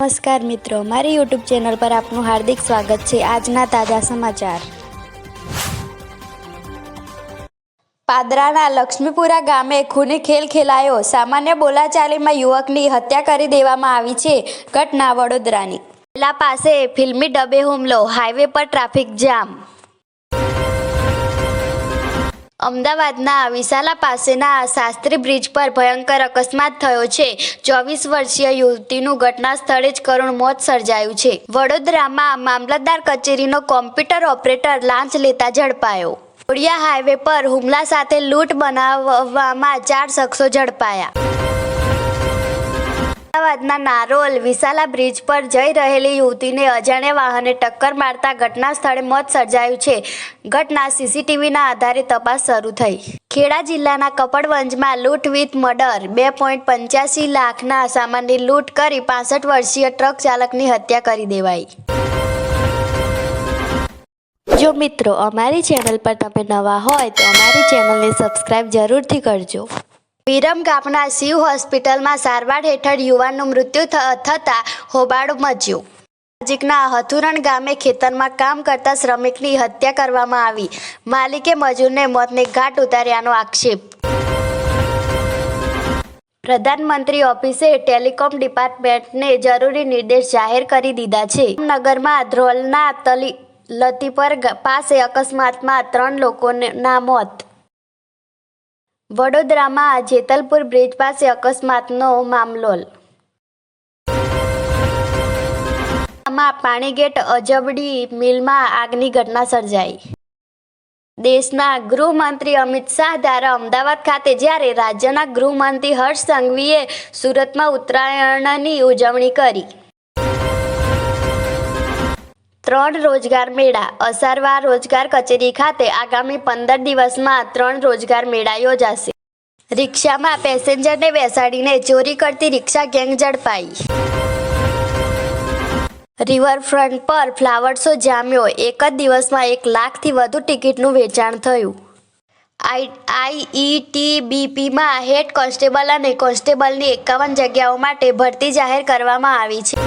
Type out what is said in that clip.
નમસ્કાર મિત્રો, મારી યુટ્યુબ ચેનલ પર આપનું હાર્દિક સ્વાગત છે. આજના તાજા સમાચાર. પાદરાના લક્ષ્મીપુરા ગામે ખૂની ખેલ ખેલાયો. સામાન્ય બોલાચાલીમાં યુવકની હત્યા કરી દેવામાં આવી છે ઘટના વડોદરાની. પહેલા પાસે ફિલ્મી ડબે હુમલો, હાઈવે પર ટ્રાફિક જામ. અમદાવાદના વિશાલા પાસેના શાસ્ત્રી બ્રિજ પર ભયંકર અકસ્માત થયો છે. ચોવીસ વર્ષીય યુવતીનું ઘટના સ્થળે જ કરુણ મોત સર્જાયું છે. વડોદરામાં મામલતદાર કચેરીનો કોમ્પ્યુટર ઓપરેટર લાંચ લેતા ઝડપાયો. ઓડિયા હાઈવે પર હુમલા સાથે લૂંટ બનાવવામાં ચાર શખ્સો ઝડપાયા. અમદાવાદના નારોલ વિશાલા બ્રિજ પર જઈ રહેલી યુવતીને અજાણ્યા વાહને ટક્કર મારતા ઘટના સ્થળે મોત સર્જાયું છે. ઘટના સીસીટીવીના આધારે તપાસ શરૂ થઈ. ખેડા જિલ્લાના કપડવંજમાં લૂંટ વિથ મર્ડર, બે પોઈન્ટ પંચ્યાસી લાખના સામાનની લૂંટ કરી પાસઠ વર્ષીય ટ્રક ચાલકની હત્યા કરી દેવાઈ. જો મિત્રો અમારી ચેનલ પર તમે નવા હોય તો અમારી ચેનલને સબસ્ક્રાઈબ જરૂરથી કરજો. વિરમ ગામના શિવ હોસ્પિટલમાં સારવાર હેઠળ યુવાનનું મૃત્યુ થતાં હોબાળો મચ્યો. નજીકના હથુરણ ગામે ખેતરમાં કામ કરતા શ્રમિકની હત્યા કરવામાં આવી. માલિકે મજૂરને મોતને ઘાટ ઉતાર્યાનો આક્ષેપ. પ્રધાનમંત્રી ઓફિસે ટેલિકોમ ડિપાર્ટમેન્ટને જરૂરી નિર્દેશ જાહેર કરી દીધા છે. નગરમાં ધ્રોલના તલી, લતીપર પાસે અકસ્માતમાં ત્રણ લોકોના મોત. વડોદરામાં જેતલપુર બ્રિજ પાસે અકસ્માતનો મામલો પાણીગેટ અજબડી મિલમાં આગની ઘટના સર્જાઈ. દેશના ગૃહમંત્રી અમિત શાહ દ્વારા અમદાવાદ ખાતે જ્યારે રાજ્યના ગૃહમંત્રી હર્ષ સંઘવીએ સુરતમાં ઉત્તરાયણની ઉજવણી કરી. ત્રણ રોજગાર મેળા. અસારવા રોજગાર કચેરી ખાતે આગામી પંદર દિવસમાં ત્રણ રોજગાર મેળા યોજાશે. રિક્ષામાં પેસેન્જરને બેસાડીને ચોરી કરતી રિક્ષા ગેંગ ઝડપાઈ. રિવરફ્રન્ટ પર ફ્લાવર શો જામ્યો. એક જ દિવસમાં એક લાખથી વધુ ટિકિટનું વેચાણ થયું. આઈ આઈઈટીબીપીમાં હેડ કોન્સ્ટેબલ અને કોન્સ્ટેબલની એકાવન જગ્યાઓ માટે ભરતી જાહેર કરવામાં આવી છે.